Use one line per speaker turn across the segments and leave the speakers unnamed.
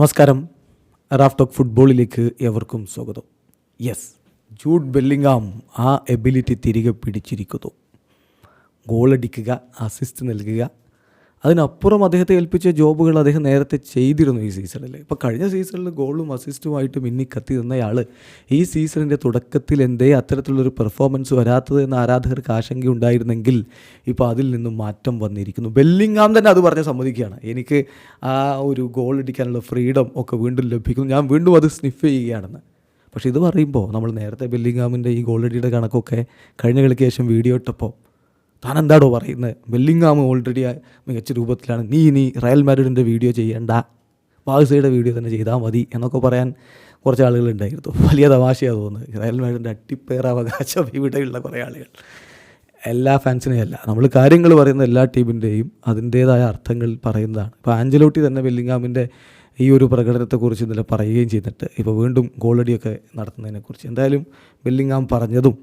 നമസ്കാരം. Raf talk ഫുട്ബോളിലേക്ക് എവർക്കും സ്വാഗതം. യെസ് ജൂഡ് ബെല്ലിങ്ങാം ആ എബിലിറ്റി തിരികെ പിടിച്ചിരിക്കുന്നു. ഗോളടിക്കുക അസിസ്റ്റ് നൽകുക അതിനപ്പുറം അദ്ദേഹത്തെ ഏൽപ്പിച്ച ജോബുകൾ അദ്ദേഹം നേരത്തെ ചെയ്തിരുന്നു ഈ സീസണിൽ. ഇപ്പോൾ കഴിഞ്ഞ സീസണിൽ ഗോളും അസിസ്റ്റുമായിട്ട് മിന്നി കത്തി നിന്നയാൾ ഈ സീസണിന്റെ തുടക്കത്തിൽ എന്തേ അത്തരത്തിലുള്ളൊരു പെർഫോമൻസ് വരാത്തത് എന്ന് ആരാധകർക്ക് ആശങ്കയുണ്ടായിരുന്നെങ്കിൽ ഇപ്പോൾ അതിൽ നിന്നും മാറ്റം വന്നിരിക്കുന്നു. ബെല്ലിങ്ങാം തന്നെ അത് പറഞ്ഞ് സമ്മതിക്കുകയാണ്. എനിക്ക് ആ ഒരു ഗോൾ അടിക്കാനുള്ള ഫ്രീഡം ഒക്കെ വീണ്ടും ലഭിക്കുന്നു. ഞാൻ വീണ്ടും അത് സ്നിഫ് ചെയ്യുകയാണെന്ന്. പക്ഷേ ഇത് പറയുമ്പോൾ നമ്മൾ നേരത്തെ ബെല്ലിങ്ങാമിന്റെ ഈ ഗോൾ ഗോളടിയുടെ കണക്കൊക്കെ കഴിഞ്ഞ കളിക്ക് ശേഷം വീഡിയോ ഇട്ടപ്പോൾ താൻ എന്താടോ പറയുന്നത് ബെല്ലിങ്ങാം ഓൾറെഡി മികച്ച രൂപത്തിലാണ്. നീ ഇനി റയൽ മാഡ്രിഡിന്റെ വീഡിയോ ചെയ്യേണ്ട. ബാഴ്സയുടെ വീഡിയോ തന്നെ ചെയ്താൽ മതി എന്നൊക്കെ പറയാൻ കുറച്ച് ആളുകളുണ്ടായിരുന്നു വലിയ തമാശയാണ് തോന്നുന്നത്. റയൽ മാഡ്രിഡിന്റെ അട്ടിപ്പേർ അവകാശം ഇവിടെയുള്ള കുറേ ആളുകൾ. എല്ലാ ഫാൻസിനെയും അല്ല. നമ്മൾ കാര്യങ്ങൾ പറയുന്ന എല്ലാ ടീമിന്റെയും അതിന്റേതായ അർത്ഥങ്ങൾ പറയുന്നതാണ്. ഇപ്പോൾ ആഞ്ചലോട്ടി തന്നെ ബെല്ലിങ്ങാമിന്റെ ഈ ഒരു പ്രകടനത്തെക്കുറിച്ച് ഇന്നലെ പറയുകയും ചെയ്തിട്ട് ഇപ്പോൾ വീണ്ടും ഗോളടിയൊക്കെ നടത്തുന്നതിനെക്കുറിച്ച്. എന്തായാലും ബെല്ലിങ്ങാം പറഞ്ഞതും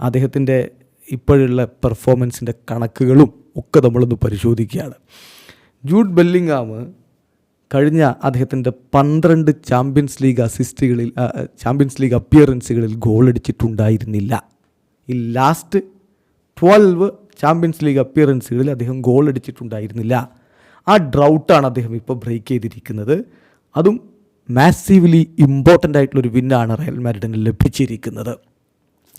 അദ്ദേഹത്തിന്റെ ഇപ്പോഴുള്ള പെർഫോമൻസിന്റെ കണക്കുകളും ഒക്കെ നമ്മളൊന്ന് പരിശോധിക്കുകയാണ്. ജൂഡ് ബെല്ലിങ്ങാം കഴിഞ്ഞ അദ്ദേഹത്തിന്റെ പന്ത്രണ്ട് ചാമ്പ്യൻസ് ലീഗ് അസിസ്റ്റുകളിൽ ചാമ്പ്യൻസ് ലീഗ് അപ്പിയറൻസുകളിൽ ഗോളടിച്ചിട്ടുണ്ടായിരുന്നില്ല ഈ ലാസ്റ്റ് ട്വൽവ് ചാമ്പ്യൻസ് ലീഗ് അപ്പിയറൻസുകളിൽ അദ്ദേഹം ഗോൾ അടിച്ചിട്ടുണ്ടായിരുന്നില്ല. ആ ഡ്രൗട്ടാണ് അദ്ദേഹം ഇപ്പോൾ ബ്രേക്ക് ചെയ്തിരിക്കുന്നത്. അതും മാസീവ്ലി ഇമ്പോർട്ടന്റ് ആയിട്ടുള്ളൊരു വിന്നാണ് റയൽ മാരിഡിന് ലഭിച്ചിരിക്കുന്നത്.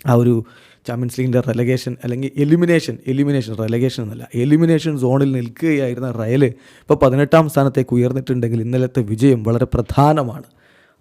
ആ ഒരു ചാമ്പ്യൻസ് ലീഗിന്റെ റെലഗേഷൻ അല്ലെങ്കിൽ എലിമിനേഷൻ എലിമിനേഷൻ റെലഗേഷൻ എന്നല്ല എലിമിനേഷൻ സോണിൽ നിൽക്കുകയായിരുന്ന റയൽ ഇപ്പോൾ പതിനെട്ടാം സ്ഥാനത്തേക്ക് ഉയർന്നിട്ടുണ്ടെങ്കിൽ ഇന്നലത്തെ വിജയം വളരെ പ്രധാനമാണ്.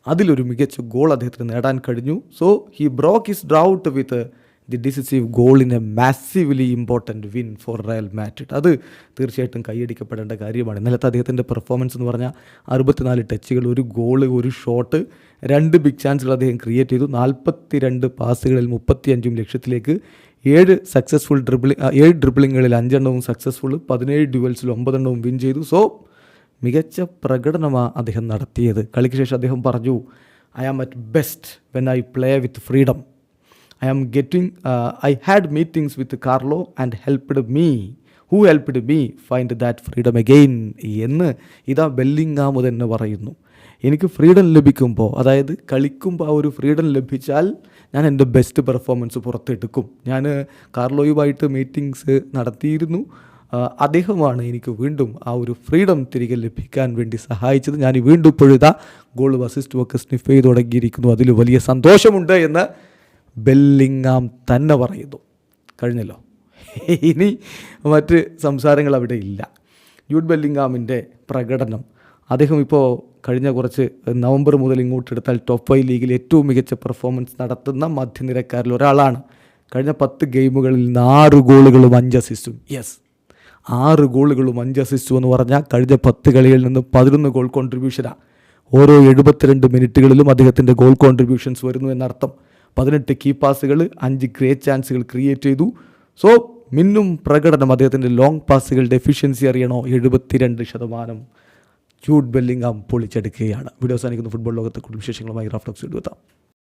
അതിലൊരു മികച്ച ഗോൾ അദ്ദേഹത്തിന് നേടാൻ കഴിഞ്ഞു. So he broke his drought with the decisive goal in a massively important win for Real Madrid അത് തീർച്ചയായിട്ടും കൈയടിക്കപ്പെടേണ്ട കാര്യമാണ്. ഇന്നലത്തെ അദ്ദേഹത്തിന്റെ പെർഫോമൻസ് എന്ന് പറഞ്ഞാൽ അറുപത്തിനാല് ടച്ചുകൾ ഒരു ഗോൾ ഒരു ഷോട്ട് രണ്ട് ബിഗ് ചാൻസുകൾ അദ്ദേഹം ക്രിയേറ്റ് ചെയ്തു. നാൽപ്പത്തി രണ്ട് പാസുകളിൽ മുപ്പത്തിയഞ്ചും ലക്ഷ്യത്തിലേക്ക് ഏഴ് സക്സസ്ഫുൾ ഡ്രിബിളി ഏഴ് ഡ്രിബിളിങ്ങുകളിൽ അഞ്ചെണ്ണവും സക്സസ്ഫുൾ പതിനേഴ് ഡ്യുവൽസിൽ ഒമ്പതെണ്ണവും വിൻ ചെയ്തു. സോ മികച്ച പ്രകടനമാണ് അദ്ദേഹം നടത്തിയത്. കളിക്ക് ശേഷം അദ്ദേഹം പറഞ്ഞു I am at best when I play with freedom I am getting I had meetings with Carlo and helped me who helped me find that freedom again എന്ന് ഇതാ ബെല്ലിങ്ങാമ് തന്നെ പറയുന്നു. എനിക്ക് ഫ്രീഡം ലഭിക്കുമ്പോൾ അതായത് കളിക്കുമ്പോൾ ആ ഒരു ഫ്രീഡം ലഭിച്ചാൽ ഞാൻ എന്റെ ബെസ്റ്റ് പെർഫോമൻസ് പുറത്തെടുക്കും. ഞാൻ കാർലോയുമായിട്ട് മീറ്റിങ്സ് നടത്തിയിരുന്നു. അദ്ദേഹമാണ് എനിക്ക് വീണ്ടും ആ ഒരു ഫ്രീഡം തിരികെ ലഭിക്കാൻ വേണ്ടി സഹായിച്ചത്. ഞാൻ വീണ്ടും ഇപ്പോഴിതാ ഗോൾ അസിസ്റ്റ് ഒക്കെ സ്നിഫ് ചെയ്ത് തുടങ്ങിയിരിക്കുന്നു. അതിൽ വലിയ സന്തോഷമുണ്ട് എന്ന് ബെല്ലിങ്ങാം തന്നെ പറയുന്നു. കഴിഞ്ഞല്ലോ. ഇനി മറ്റ് സംസാരങ്ങൾ അവിടെ ഇല്ല. ജൂഡ് ബെല്ലിങ്ങാമിന്റെ പ്രകടനം. അദ്ദേഹം ഇപ്പോൾ കഴിഞ്ഞ കുറച്ച് നവംബർ മുതൽ ഇങ്ങോട്ടെടുത്താൽ ടോപ്പ് ഫൈവ് ലീഗിൽ ഏറ്റവും മികച്ച പെർഫോമൻസ് നടത്തുന്ന മധ്യനിരക്കാരിൽ ഒരാളാണ്. കഴിഞ്ഞ പത്ത് ഗെയിമുകളിൽ നിന്ന് ആറ് ഗോളുകളും അഞ്ച് അസിസ്റ്റും യെസ് ആറ് ഗോളുകളും അഞ്ച് അസിസ്റ്റും എന്ന് പറഞ്ഞാൽ കഴിഞ്ഞ പത്ത് കളികളിൽ നിന്ന് പതിനൊന്ന് ഗോൾ കോൺട്രിബ്യൂഷനാണ് ഓരോ എഴുപത്തിരണ്ട് മിനിറ്റുകളിലും അദ്ദേഹത്തിന്റെ ഗോൾ കോൺട്രിബ്യൂഷൻസ് വരുന്നു എന്നർത്ഥം. പതിനെട്ട് കീ പാസുകൾ അഞ്ച് ഗ്രേറ്റ് ചാൻസുകൾ ക്രിയേറ്റ് ചെയ്തു. സോ മിന്നും പ്രകടനം അദ്ദേഹത്തിന്റെ ലോങ് പാസുകളുടെ എഫിഷ്യൻസി അറിയണോ? എഴുപത്തിരണ്ട് ശതമാനം. ജൂഡ് ബെല്ലിംഗാം പൊളിച്ചെടുക്കുകയാണ്. വീഡിയോ സാധിക്കുന്ന ഫുട്ബോൾ ലോകത്തെ കൂടുതൽ വിശേഷങ്ങളുമായി റാഫ്റ്റോക്സ് എടുത്താം